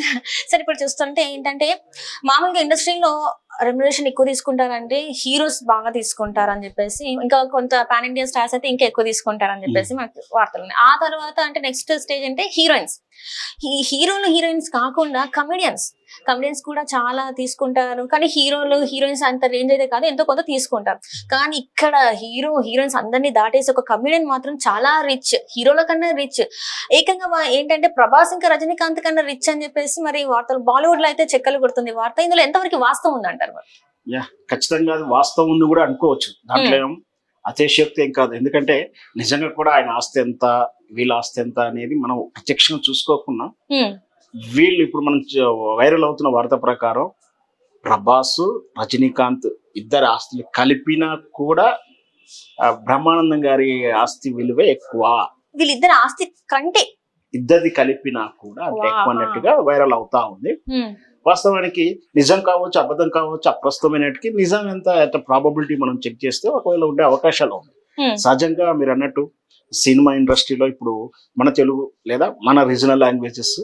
సరే ఇప్పుడు చూస్తుంటే ఏంటంటే మామూలుగా ఇండస్ట్రీలో రెమ్యునరేషన్ ఎక్కువ తీసుకుంటారంటే హీరోస్ బాగా తీసుకుంటారు అని చెప్పేసి ఇంకా కొంత పాన్ ఇండియా స్టార్స్ అయితే ఇంకా ఎక్కువ తీసుకుంటారని చెప్పేసి మనకు వార్తలు ఉన్నాయి. ఆ తర్వాత అంటే నెక్స్ట్ స్టేజ్ అంటే హీరోయిన్స్ ఈ హీరోలు హీరోయిన్స్ కాకుండా కమెడియన్స్ కమెడియన్స్ కూడా చాలా తీసుకుంటారు. కానీ హీరోలు హీరోయిన్స్ అంత రేంజ్ అయితే కాదు. ఎంతో కొంత తీసుకుంటారు. కానీ ఇక్కడ హీరో హీరోయిన్స్ అందరినీ దాటేసి ఒక కమెడియన్ మాత్రం చాలా రిచ్ హీరోల కన్నా రిచ్ ఏకంగా ఏంటంటే ప్రభాస్ ఇంకా రజనీకాంత్ కన్నా రిచ్ అని చెప్పేసి మరి వార్తలు. బాలీవుడ్లో అయితే చెక్కలు కొడుతుంది వార్త. ఇందులో ఎంతవరకు వాస్తవం ఉందంటారు? మరి? ఖచ్చితంగా అది వాస్తవం ఉంది కూడా అనుకోవచ్చు దాంట్లో ఏం అతిశయోక్తి ఏం కాదు ఎందుకంటే నిజంగా కూడా ఆయన ఆస్తి ఎంత వీళ్ళ ఆస్తి ఎంత అనేది మనం ప్రత్యక్షంగా చూసుకోకుండా. వీళ్ళు ఇప్పుడు మనం వైరల్ అవుతున్న వార్త ప్రకారం ప్రభాస్ రజనీకాంత్ ఇద్దరి ఆస్తులు కలిపినా కూడా బ్రహ్మానందం గారి ఆస్తి విలువ ఎక్కువ వీళ్ళిద్దరు ఆస్తి కంటే ఇద్దరిది కలిపినా కూడా. అన్నట్టుగా వైరల్ అవుతా ఉంది. వాస్తవానికి నిజం కావచ్చు అబద్ధం కావచ్చు అప్రస్తుతమైనటికి నిజం ఎంత ఎంత ప్రాబబిలిటీ మనం చెక్ చేస్తే ఒకవేళ ఉండే అవకాశాలు ఉంది హ్మ్. సహజంగా మీరు అన్నట్టు సినిమా ఇండస్ట్రీలో ఇప్పుడు మన తెలుగు లేదా మన రీజనల్ లాంగ్వేజెస్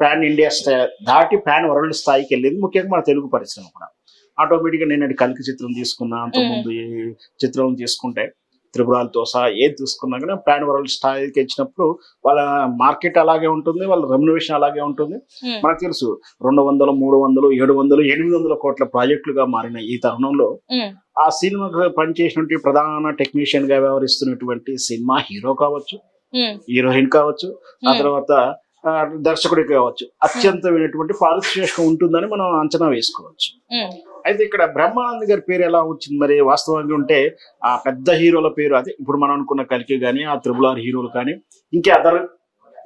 పాన్ ఇండియా స్థాయి దాటి పాన్ వరల్డ్ స్థాయికి వెళ్ళింది ముఖ్యంగా మన తెలుగు పరిశ్రమ కూడా. ఆటోమేటిక్గా నేను కలికి చిత్రం తీసుకున్నా అంతకుముందు ఈ చిత్రం తీసుకుంటే త్రిపురాలతో సహా ఏది తీసుకున్నా కానీ పాన్ వరల్డ్ స్థాయికి వచ్చినప్పుడు వాళ్ళ మార్కెట్ అలాగే ఉంటుంది వాళ్ళ రెమ్యునేషన్ అలాగే ఉంటుంది. మనకు తెలుసు రెండు వందలు మూడు వందలు ఏడు వందలు ఎనిమిది వందల కోట్ల ప్రాజెక్టులుగా మారిన ఈ తరుణంలో. ఆ సినిమాకు పనిచేసినటువంటి ప్రధాన టెక్నీషియన్గా వ్యవహరిస్తున్నటువంటి సినిమా హీరో కావచ్చు. హీరోయిన్ కావచ్చు ఆ. తర్వాత ఆ, దర్శకుడి కావచ్చు అత్యంతమైనటువంటి పారితోషికం ఉంటుందని మనం అంచనా వేసుకోవచ్చు. అయితే ఇక్కడ బ్రహ్మానంద్ గారి పేరు ఎలా వచ్చింది మరి? వాస్తవంగా ఉంటే ఆ పెద్ద హీరోల పేరు అదే. ఇప్పుడు మనం అనుకున్న కలికి కానీ ఆ త్రిబుల్ ఆర్ హీరోలు కానీ ఇంకే అదర్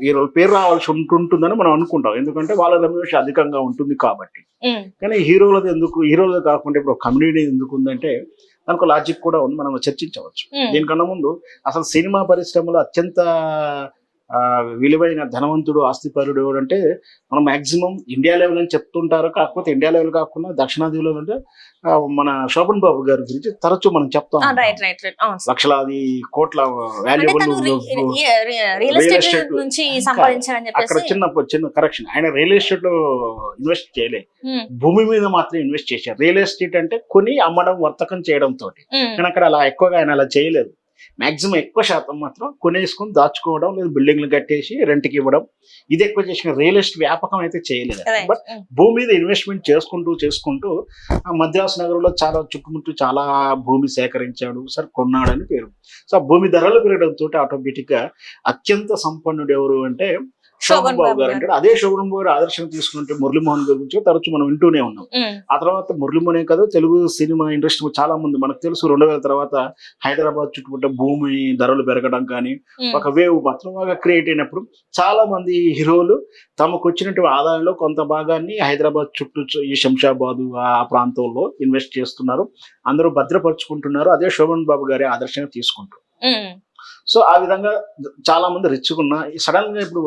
హీరోల పేరు రావాల్సి ఉంటుందని మనం అనుకుంటాం. ఎందుకంటే వాళ్ళ రెమ్యునేషన్ అధికంగా ఉంటుంది కాబట్టి. కానీ హీరోలది ఎందుకు హీరోలది కాకుండా ఇప్పుడు కమ్యూనిటీ ఎందుకు ఉందంటే దానికి లాజిక్ కూడా ఉంది. మనం చర్చించవచ్చు. దీనికన్నా ముందు అసలు సినిమా పరిశ్రమలో అత్యంత విలువైన ధనవంతుడు ఆస్తిపరుడు ఎవరు అంటే మనం మాక్సిమం ఇండియా లెవెల్ అని చెప్తుంటారు కాకపోతే ఇండియా లెవెల్ కాకుండా దక్షిణాది లెవెల్ అంటే మన శోభన్ బాబు గారి గురించి తరచూ మనం చెప్తాం. లక్షలాది కోట్ల వాల్యుబుల్ రియల్ ఎస్టేట్ నుంచి అక్కడ చిన్న చిన్న కరెక్షన్ ఆయన రియల్ ఎస్టేట్లో ఇన్వెస్ట్ చేయలే. భూమి మీద మాత్రం ఇన్వెస్ట్ చేశారు. రియల్ ఎస్టేట్ అంటే కొని అమ్మడం వర్తకం చేయడం తోటి. కానీ అక్కడ అలా ఎక్కువగా ఆయన అలా చేయలేదు. మాక్సిమం ఎక్కువ శాతం మాత్రం కొనేసుకొని దాచుకోవడం లేదా బిల్డింగ్లు కట్టేసి రెంట్కి ఇవ్వడం ఇది ఎక్కువ చేసిన రియల్ ఎస్టేట్ వ్యాపకం అయితే చేయలేదు. బట్ హ్మ్. భూమి మీద ఇన్వెస్ట్మెంట్ చేసుకుంటూ చేసుకుంటూ ఆ మద్రాసు నగరంలో చాలా చుట్టుముట్టు చాలా భూమి సేకరించాడు సరే కొన్నాడని పేరు సో భూమి ధరలు పెరగడంతో ఆటోమేటిక్గా అత్యంత సంపన్నుడు ఎవరు అంటే శోభన్ బాబు గారు అంటాడు అదే శోభన్ బాబు గారు ఆదర్శం తీసుకుంటే మురళీమోహన్ గారి గురించి తరచు మనం వింటూనే ఉన్నాం. ఆ తర్వాత మురళీమోహనే కాదు తెలుగు సినిమా ఇండస్ట్రీ చాలా మంది. మనకు తెలుసు రెండు వేల తర్వాత హైదరాబాద్ చుట్టుపక్కల భూమి ధరలు పెరగడం కానీ. ఒక వేవ్ మాత్రం బాగా క్రియేట్ అయినప్పుడు చాలా మంది హీరోలు తమకు వచ్చినటువంటి ఆదాయంలో కొంత భాగాన్ని హైదరాబాద్ చుట్టూ ఈ శంషాబాద్ ఆ ప్రాంతంలో ఇన్వెస్ట్ చేస్తున్నారు. అందరూ భద్రపరుచుకుంటున్నారు. అదే శోభన్ బాబు గారి ఆదర్శంగా తీసుకుంటారు. సో ఆ విధంగా చాలా మంది రిచ్గా ఉన్న సడన్గా ఇప్పుడు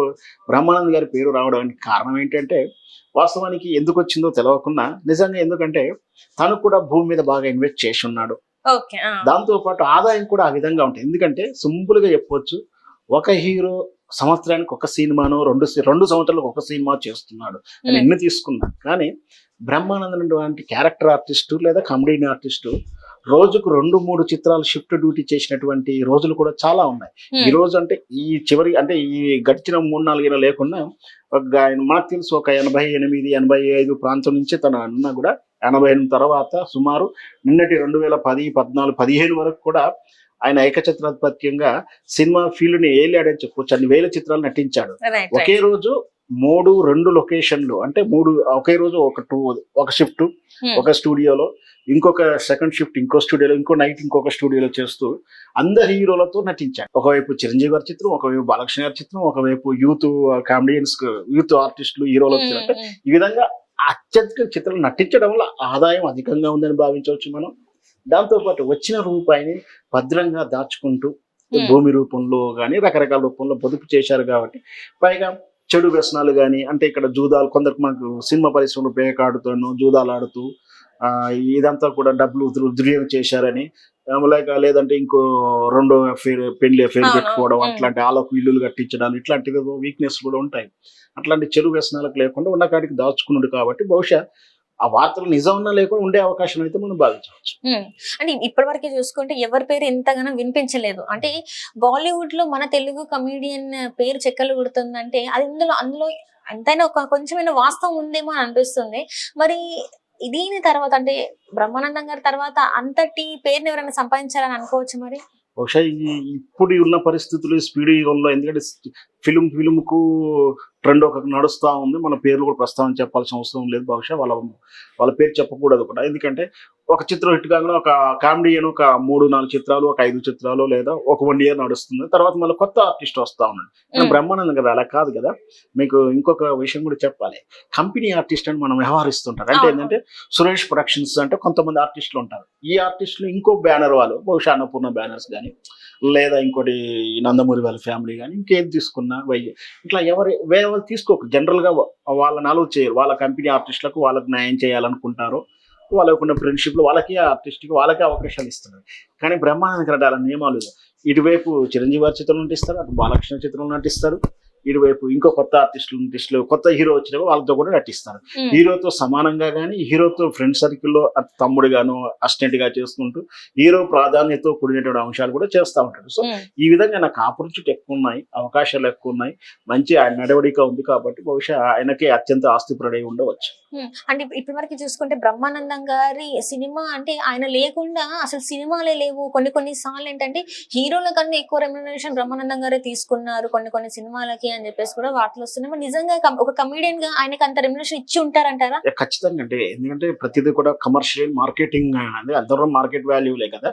బ్రహ్మానంద్ గారి పేరు రావడానికి కారణం ఏంటంటే వాస్తవానికి ఎందుకు వచ్చిందో తెలియకుండా నిజంగా ఎందుకంటే తను కూడా భూమి మీద బాగా ఇన్వెస్ట్ చేసి ఉన్నాడు. దాంతో పాటు ఆదాయం కూడా ఆ విధంగా ఉంటుంది ఎందుకంటే సింపుల్గా చెప్పొచ్చు ఒక హీరో సంవత్సరానికి ఒక సినిమాను రెండు రెండు సంవత్సరాలకు ఒక సినిమా చేస్తున్నాడు అని. ఎన్ని తీసుకున్నా కానీ బ్రహ్మానందం వంటి క్యారెక్టర్ ఆర్టిస్టు లేదా కామెడీ ఆర్టిస్టు రోజుకు రెండు మూడు చిత్రాలు షిఫ్ట్ డ్యూటీ చేసినటువంటి రోజులు కూడా చాలా ఉన్నాయి. ఈ రోజు అంటే ఈ చివరి అంటే ఈ గడిచిన మూడు నాలుగేళ్ళ లేకుండా ఒక ఆయన మనకు తెలుసు ఒక ఎనభై ఎనిమిది ఎనభై ఐదు ప్రాంతం నుంచి తన అన్న కూడా ఎనభై ఎనిమిది తర్వాత సుమారు నిన్నటి రెండు వేల పది పద్నాలుగు పదిహేను వరకు కూడా ఆయన ఏకచిత్రాధిపత్యంగా సినిమా ఫీల్డ్ని ఏలాడని చెప్పొచ్చు అన్ని వేల చిత్రాలు నటించాడు ఒకే. రోజు మూడు రెండు లొకేషన్లు అంటే మూడు ఒకే రోజు ఒక టూ ఒక షిఫ్ట్ హ్మ్. ఒక స్టూడియోలో ఇంకొక సెకండ్ షిఫ్ట్ ఇంకో స్టూడియోలో ఇంకో నైట్ ఇంకొక స్టూడియోలో చేస్తూ అందరు హీరోలతో నటించాడు ఒకవైపు చిరంజీవి గారి చిత్రం ఒకవైపు బాలకృష్ణ గారి చిత్రం ఒకవైపు యూత్ కామెడియన్స్ యూత్ ఆర్టిస్టులు హీరోలు. వచ్చినట్టు హ్మ్. ఈ విధంగా అత్యధిక చిత్రాలు నటించడం వల్ల ఆదాయం అధికంగా ఉందని భావించవచ్చు మనం దాంతో పాటు వచ్చిన రూపాయిని భద్రంగా దాచుకుంటూ. భూమి రూపంలో కానీ రకరకాల రూపంలో పొదుపు చేశారు కాబట్టి పైగా చెడు వ్యసనాలు కానీ అంటే ఇక్కడ జూదాలు కొందరికి మనకు సినిమా పరిశ్రమలో పేకాడుతాను జూదాలు ఆడుతూ ఆ, ఇదంతా కూడా డబ్బులు దుర్- దుర్వినియోగం చేశారని లేక లేదంటే ఇంకో రెండో affair, పెళ్ళి అఫేర్ పెట్టుకోవడం. అట్లాంటి వాళ్ళకు ఇల్లులు కట్టించడం ఇట్లాంటి వీక్నెస్ కూడా ఉంటాయి అట్లాంటి చెడు వ్యసనాలకు లేకుండా ఉన్న కాడికి దాచుకున్నాడు కాబట్టి బహుశా ఆ వార్తలు నిజం లేకుండా ఉండే అవకాశం అయితే మనం భావించవచ్చు. అంటే ఇప్పటి వరకు చూసుకుంటే ఎవరి పేరు ఎంతగానో వినిపించలేదు. అంటే బాలీవుడ్లో మన తెలుగు కమీడియన్ పేరు చెక్కలు కొడుతుందంటే అది ఇందులో అందులో ఎంతైనా ఒక కొంచెమైనా వాస్తవం ఉందేమో అని అనిపిస్తుంది. మరి దీని తర్వాత అంటే బ్రహ్మానందం గారి తర్వాత అంతటి పేరుని ఎవరైనా సంపాదించాలని అనుకోవచ్చు మరి? బహుశా ఈ ఇప్పుడు ఉన్న పరిస్థితులు స్పీడ్ యుగంలో ఎందుకంటే ఫిలిం ఫిలిం కు ట్రెండ్ ఒక నడుస్తూ ఉంది. మన పేర్లు కూడా ప్రస్తావన చెప్పాల్సిన అవసరం లేదు. బహుశా వాళ్ళ వాళ్ళ పేరు చెప్పకూడదు కూడా. ఎందుకంటే ఒక చిత్రం హిట్ కాగానే ఒక కామెడీ అని ఒక మూడు నాలుగు చిత్రాలు ఒక ఐదు చిత్రాలు లేదా ఒక వన్ ఇయర్ నడుస్తుంది. తర్వాత మళ్ళీ కొత్త ఆర్టిస్ట్ వస్తా ఉన్నాడు. బ్రహ్మానందం కదా అలా కాదు కదా? మీకు ఇంకొక విషయం కూడా చెప్పాలి. కంపెనీ ఆర్టిస్ట్ అని మనం వ్యవహరిస్తుంటారు అంటే. ఏంటంటే సురేష్ ప్రొడక్షన్స్ అంటే కొంతమంది ఆర్టిస్టులు ఉంటారు. ఈ ఆర్టిస్టులు ఇంకో బ్యానర్ వాళ్ళు బహుశా అన్నపూర్ణ బ్యానర్స్ కానీ లేదా ఇంకోటి నందమూరి వాళ్ళ ఫ్యామిలీ కానీ ఇంకేం తీసుకున్నా వై ఇట్లా ఎవరి వేరే వాళ్ళు తీసుకోకు. జనరల్గా వాళ్ళని అలవ్ చేయరు. వాళ్ళ కంపెనీ ఆర్టిస్టులకు వాళ్ళకి న్యాయం చేయాలనుకుంటారు. వాళ్ళకి ఉన్న ఫ్రెండ్షిప్ వాళ్ళకే ఆర్టిస్ట్కి వాళ్ళకే అవకాశాలు ఇస్తున్నారు. కానీ బ్రహ్మానంద అలా నియమాలు ఇటువైపు చిరంజీవి గారి చిత్రంలో నటిస్తారు అటు బాలకృష్ణ చిత్రంలో నటిస్తారు. ఇటువైపు ఇంకో కొత్త ఆర్టిస్టులు నటిస్టులు కొత్త హీరో వచ్చిన వాళ్ళతో కూడా నటిస్తారు. ఉమ్. హీరోతో సమానంగా కానీ హీరోతో ఫ్రెండ్ సర్కిల్లో తమ్ముడుగాను అసిస్టెంట్గా చేసుకుంటూ హీరో ప్రాధాన్యతతో కూడినటువంటి అంశాలు కూడా చేస్తూ ఉంటాడు. So um. ఈ విధంగా నాకు ఆపర్చునిటీ ఎక్కువ ఉన్నాయి అవకాశాలు ఎక్కువ ఉన్నాయి. మంచి ఆయన నడవడిక ఉంది కాబట్టి బహుశా ఆయనకే అత్యంత ఆస్తిపరుడై ఉండవచ్చు. ఉమ్, అంటే ఇప్పటి వరకు చూసుకుంటే బ్రహ్మానందం గారి సినిమా అంటే ఆయన లేకుండా అసలు సినిమాలే లేవు. కొన్ని కొన్ని సార్లు ఏంటంటే హీరోల కన్నా ఎక్కువ రెమ్యునరేషన్ బ్రహ్మానందం గారే తీసుకున్నారు. కొన్ని కొన్ని సినిమాలకి అని చెప్పేసి కూడా వార్తలు వస్తున్నాయి. మరి నిజంగా ఒక కమీడియన్గా ఆయనకి అంత రెమ్యునరేషన్ ఇచ్చి ఉంటారంటారా? ఖచ్చితంగా అంటే ఎందుకంటే ప్రతిదీ కూడా కమర్షియల్ మార్కెటింగ్ అనేది అందరూ మార్కెట్ వాల్యూలే కదా.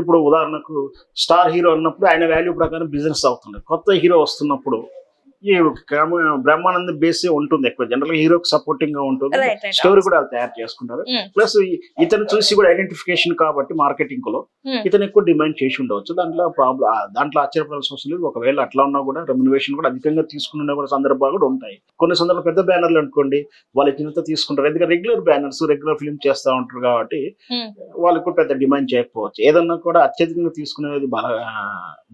ఇప్పుడు ఉదాహరణకు స్టార్ హీరో అన్నప్పుడు ఆయన వాల్యూ ప్రకారం బిజినెస్ అవుతుంది. కొత్త హీరో వస్తున్నప్పుడు ఈ బ్రహ్మానంద బేసే ఉంటుంది ఎక్కువ. జనరల్ హీరోకి సపోర్టింగ్గా ఉంటుంది. స్టోరీ కూడా వాళ్ళు తయారు చేసుకుంటారు. ప్లస్ ఇతను చూసి కూడా ఐడెంటిఫికేషన్ కాబట్టి మార్కెటింగ్లో ఉమ్, ఇతను ఎక్కువ డిమాండ్ చేసి ఉండవచ్చు. దాంట్లో ప్రాబ్లం దాంట్లో ఆశ్చర్యపడాల్సిన అవసరం లేదు. ఒకవేళ అట్లా ఉన్నా కూడా రెమ్యునేషన్ కూడా అధికంగా తీసుకున్న కూడా సందర్భాలు కూడా ఉంటాయి. కొన్ని సందర్భాలు పెద్ద బ్యానర్లు అనుకోండి వాళ్ళు ఇచ్చినంత తీసుకుంటారు. ఎందుకంటే రెగ్యులర్ బ్యానర్స్ రెగ్యులర్ ఫిల్మ్ చేస్తూ ఉంటారు కాబట్టి ఉమ్, వాళ్ళకి పెద్ద డిమాండ్ చేయకపోవచ్చు. ఏదన్నా కూడా అత్యధికంగా తీసుకునేది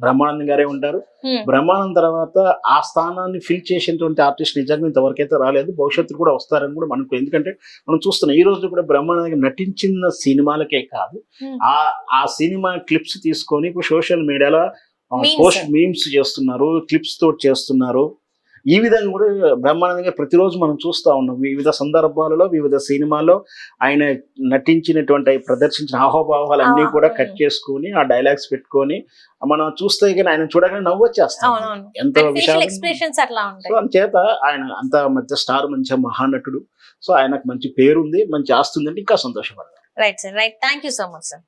బ్రహ్మానందం గారే ఉంటారు. బ్రహ్మానందం తర్వాత ఆ స్థానాన్ని ఫిల్ చేసినటువంటి ఆర్టిస్ట్ నిజంగా ఇంతవరకు అయితే రాలేదు భవిష్యత్తు కూడా వస్తారని కూడా మనకు ఎందుకంటే మనం చూస్తున్నాం ఈ రోజు కూడా బ్రహ్మానందం గారు నటించిన సినిమాలకే కాదు. ఆ ఆ సినిమా క్లిప్స్ తీసుకొని ఇప్పుడు సోషల్ మీడియాలో. పోస్ట్ మీమ్స్ చేస్తున్నారు క్లిప్స్ తోటి చేస్తున్నారు ఈ విధంగా కూడా బ్రహ్మానందం గారు ప్రతిరోజు మనం చూస్తా ఉన్నాం. వివిధ సందర్భాలలో వివిధ సినిమాల్లో ఆయన నటించినటువంటి ప్రదర్శించిన హావభావాలన్నీ ఆ, కూడా. కట్ చేసుకొని ఆ డైలాగ్స్ పెట్టుకొని మనం చూస్తే కానీ ఆయన చూడగానే నవ్వు వచ్చేస్తాం ఎంత సో అంచేత ఆయన అంత మధ్య స్టార్ మంచి మహానటుడు. సో ఆయనకు మంచి పేరు ఉంది మంచి ఆస్తి ఉంది అంటే ఇంకా సంతోషపడతారు right sir right thank you so much sir